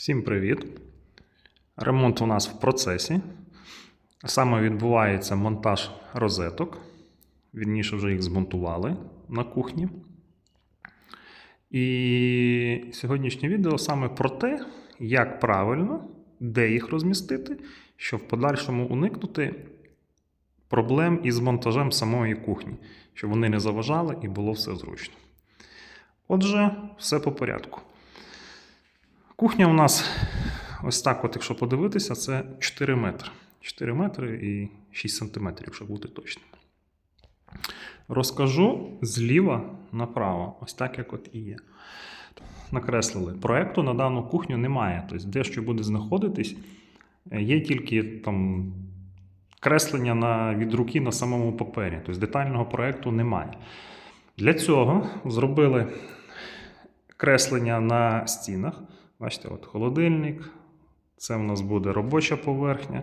Всім привіт! Ремонт у нас в процесі. Саме відбувається монтаж розеток. Вірніше вже їх змонтували на кухні. І сьогоднішнє відео саме про те, як правильно, де їх розмістити, щоб в подальшому уникнути проблем із монтажем самої кухні, щоб вони не заважали і було все зручно. Отже, все по порядку. Кухня у нас ось так, от, якщо подивитися, це 4 метри. 4 метри і 6 сантиметрів, щоб бути точним. Розкажу зліва направо, ось так, як от і є. Накреслили. Проекту на дану кухню немає. Тобто, де що буде знаходитись, є тільки там креслення на, від руки на самому папері. Тобто детального проекту немає. Для цього зробили креслення на стінах. Бачите, от холодильник, це у нас буде робоча поверхня,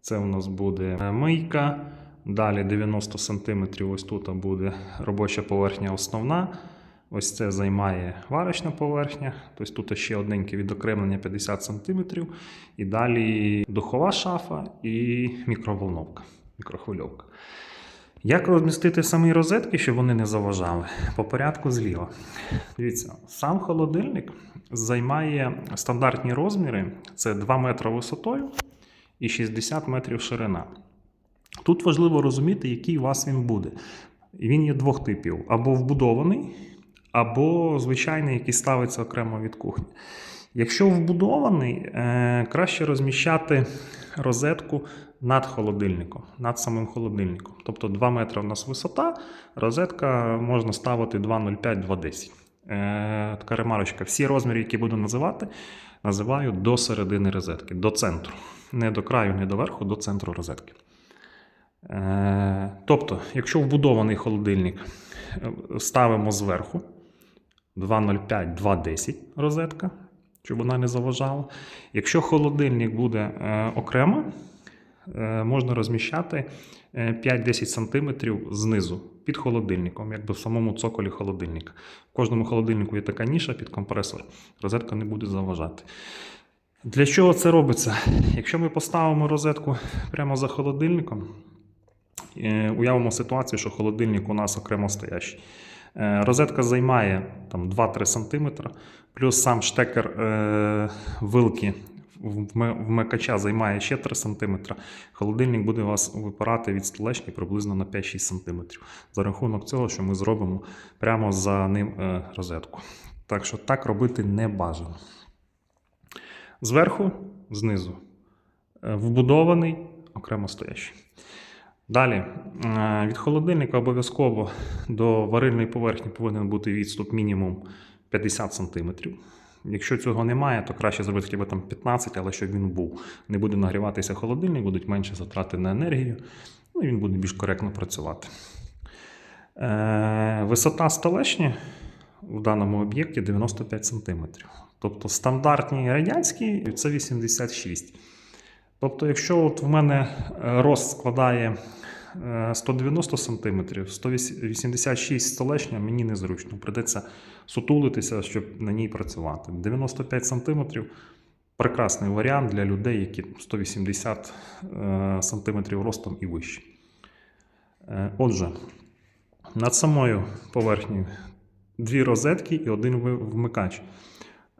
це у нас буде е, мийка. Далі 90 см ось тут буде робоча поверхня основна. Ось це займає варочна поверхня. Тобто тут ще одненьке відокремлення 50 см. І далі духова шафа і мікроволновка, мікрохвильовка. Як розмістити самі розетки, щоб вони не заважали? По порядку зліва. Дивіться, сам холодильник займає стандартні розміри: це 2 метри висотою і 60 метрів ширина. Тут важливо розуміти, який у вас він буде. Він є двох типів: або вбудований, або звичайний, який ставиться окремо від кухні. Якщо вбудований, е, краще розміщати розетку над холодильником, над самим холодильником. Тобто 2 метри у нас висота, розетка можна ставити 2,05-2,10. Е, така ремарочка. Всі розміри, які буду називати, називаю до середини розетки, до центру. Не до краю, не до верху, до центру розетки. Е, тобто, якщо вбудований холодильник ставимо зверху 2,05-2,10 розетка, щоб вона не заважала. Якщо холодильник буде е, окремо, е, можна розміщати е, 5-10 см знизу під холодильником, якби в самому цоколі холодильника. В кожному холодильнику є така ніша під компресор, розетка не буде заважати. Для чого це робиться? Якщо ми поставимо розетку прямо за холодильником, е, уявимо ситуацію, що холодильник у нас окремо стоящий. Е, Розетка займає там, 2-3 см, плюс сам штекер е, вилки вмикача займає ще 3 см. Холодильник буде вас випирати від столешні приблизно на 5-6 см. За рахунок цього, що ми зробимо прямо за ним е, розетку. Так що так робити не бажано. Зверху, знизу, е, вбудований, окремо стоящий. Далі, е, від холодильника обов'язково до варильної поверхні повинен бути відступ мінімум 50 см. Якщо цього немає, то краще зробити хоча б там 15, але щоб він був. Не буде нагріватися холодильник, будуть менше затрати на енергію, ну і він буде більш коректно працювати. Е, висота столешні в даному об'єкті 95 см. Тобто стандартні радянські це 86 Тобто, якщо от в мене е, рост складає 190 см, 186 столешня мені незручно. Придеться сутулитися, щоб на ній працювати. 95 см прекрасний варіант для людей, які 180 е, см ростом і вище. Е, Отже, над самою поверхнею дві розетки і один вмикач.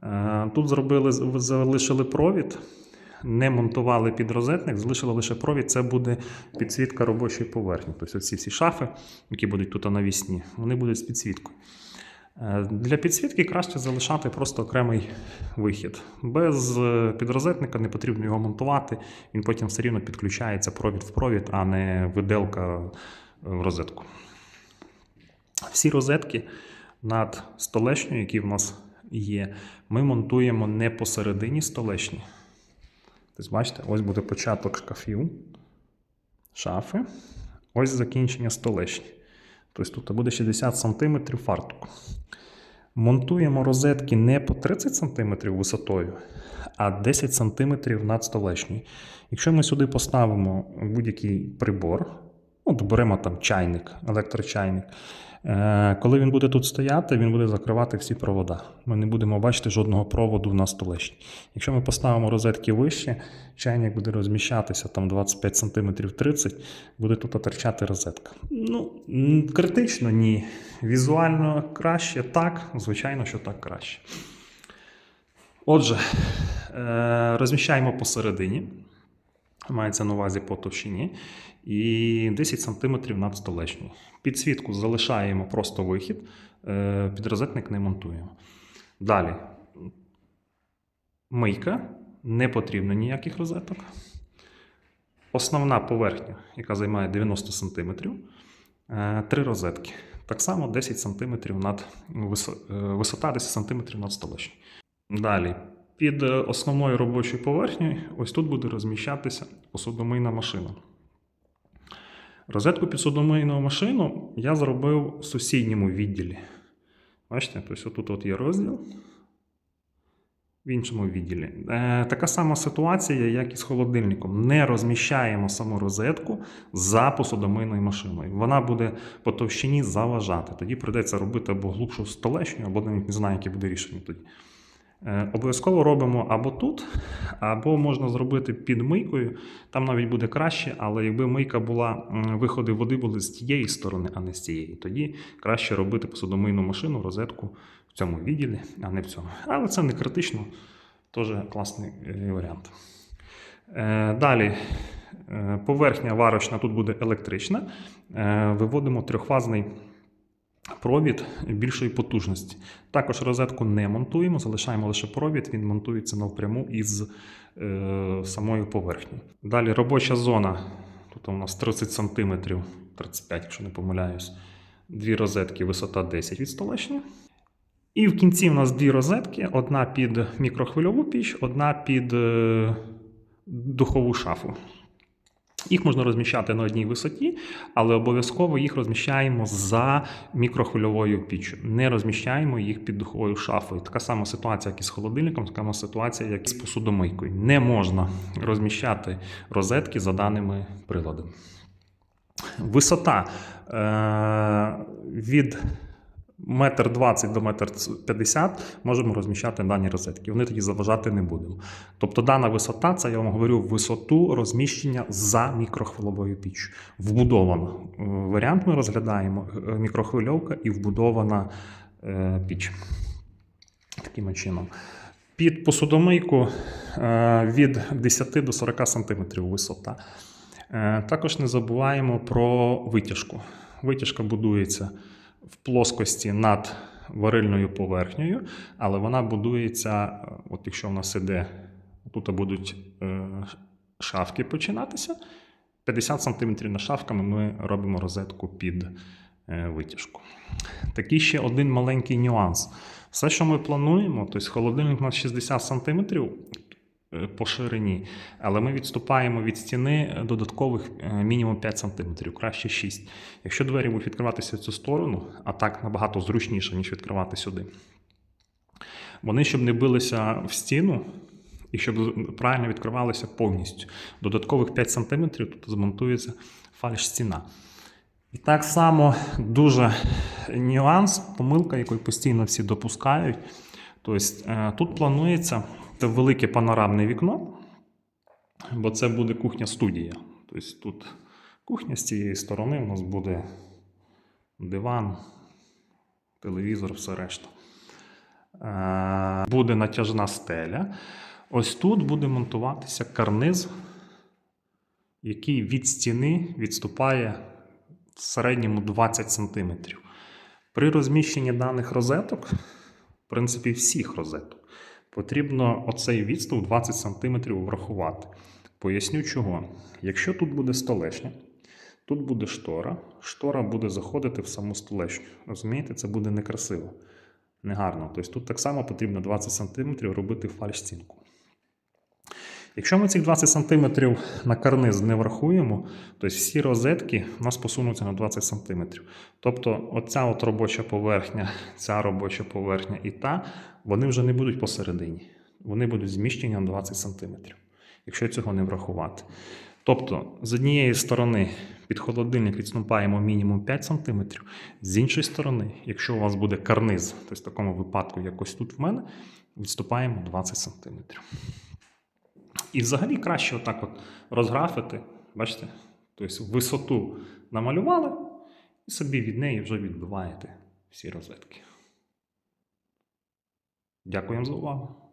Е, Тут зробили, залишили провід, не монтували під розетник, залишили лише провід. Це буде підсвітка робочої поверхні. Тобто ці всі шафи, які будуть тут навісні, вони будуть з підсвіткою. Е, Для підсвітки краще залишати просто окремий вихід. Без е, підрозетника не потрібно його монтувати, він потім все рівно підключається провід в провід, а не виделка в розетку. Всі розетки над столешнею, які в нас є, ми монтуємо не посередині столешні. Тобто, бачите, ось буде початок шкафів, шафи, ось закінчення столешні. Тобто тут буде 60 см фартуку. Монтуємо розетки не по 30 см висотою, а 10 см над столешньою. Якщо ми сюди поставимо будь-який прибор, от беремо там чайник, електрочайник, Коли він буде тут стояти, він буде закривати всі провода. Ми не будемо бачити жодного проводу на столешні. Якщо ми поставимо розетки вище, чайник буде розміщатися там 25 см 30 буде тут торчати розетка. Ну, критично ні. Візуально краще так, звичайно, що так краще. Отже, е, розміщаємо посередині. Мається на увазі по товщині. І 10 см над столешньою. Підсвітку залишаємо просто вихід, е, підрозетник не монтуємо. Далі. Мийка. Не потрібно ніяких розеток. Основна поверхня, яка займає 90 см. е, Три розетки. Так само 10 см над е, висота 10 см над столешньою. Далі. Під е, основною робочою поверхнею, ось тут буде розміщатися посудомийна машина. Розетку під судомийну машину я зробив в сусідньому відділі. Бачите, тобто тут от є розділ. В іншому відділі. Е, така сама ситуація, як і з холодильником. Не розміщаємо саму розетку за посудомийною машиною. Вона буде по товщині заважати. Тоді прийдеться робити або глубшу столешню, або навіть не знаю, яке буде рішення тоді. Е, Обов'язково робимо або тут, або можна зробити під мийкою. Там навіть буде краще, але якби мийка була, виходи води були з тієї сторони, а не з цієї, тоді краще робити посудомийну машину, розетку в цьому відділі, а не в цьому. Але це не критично, теж класний е, варіант. Е, Далі. Поверхня варочна тут буде електрична. Виводимо трьохфазний провід більшої потужності. Також розетку не монтуємо, залишаємо лише провід, він монтується навпряму із е, самою поверхні. Далі робоча зона. Тут у нас 30 см, 35, якщо не помиляюсь. Дві розетки, висота 10 від столешні. І в кінці у нас дві розетки: одна під мікрохвильову піч, одна під е, духову шафу. Їх можна розміщати на одній висоті, але обов'язково їх розміщаємо за мікрохвильовою піччю. Не розміщаємо їх під духовою шафою. Така сама ситуація, як і з холодильником, така сама ситуація, як і з посудомийкою. Не можна розміщати розетки за даними приладами. Висота е- від метр 20 до метр 50 можемо розміщати дані розетки. Вони тоді заважати не будемо. Тобто дана висота, це я вам говорю висоту розміщення за мікрохвильовою піччю. Вбудована. Е, Варіант ми розглядаємо е, мікрохвильовка і вбудована е, піч. Таким чином. Під посудомийку від 10 до 40 см висота. Також не забуваємо про витяжку. Витяжка будується в плоскості над варильною поверхнею, але вона будується, е, от якщо в нас іде, тут будуть е, шафки починатися. 50 см над шафками ми робимо розетку під е, витяжку. Такий ще один маленький нюанс. Все, що ми плануємо, тобто холодильник у нас 60 см по ширині, але ми відступаємо від стіни додаткових е, мінімум 5 см, краще 6. Якщо двері будуть відкриватися в цю сторону, а так набагато зручніше, ніж відкривати сюди. Вони, щоб не билися в стіну і щоб правильно відкривалися повністю. Додаткових 5 см тут змонтується фальш-стіна. І так само дуже нюанс, помилка, яку постійно всі допускають. Тобто е, тут планується це велике панорамне вікно, бо це буде кухня-студія. Тобто тут кухня з цієї сторони у нас буде диван, телевізор, все решта. Е, Буде натяжна стеля. Ось тут буде монтуватися карниз, який від стіни відступає в середньому 20 см. При розміщенні даних розеток, в принципі, всіх розеток, потрібно оцей відступ 20 см врахувати. Поясню чого. Якщо тут буде столешня, тут буде штора, штора буде заходити в саму столешню. Розумієте, це буде некрасиво, негарно. Тобто тут так само потрібно 20 см робити фальш-стінку. Якщо ми цих 20 см на карниз не врахуємо, то всі розетки у нас посунуться на 20 см. Тобто, оця от робоча поверхня, ця робоча поверхня і та, вони вже не будуть посередині. Вони будуть зміщені на 20 см, якщо цього не врахувати. Тобто, з однієї сторони під холодильник відступаємо мінімум 5 см, з іншої сторони, якщо у вас буде карниз, тобто в такому випадку, як ось тут в мене, відступаємо 20 см. І взагалі краще отак от розграфити, бачите, тобто висоту намалювали, і собі від неї вже відбиваєте всі розетки. Дякуємо за увагу.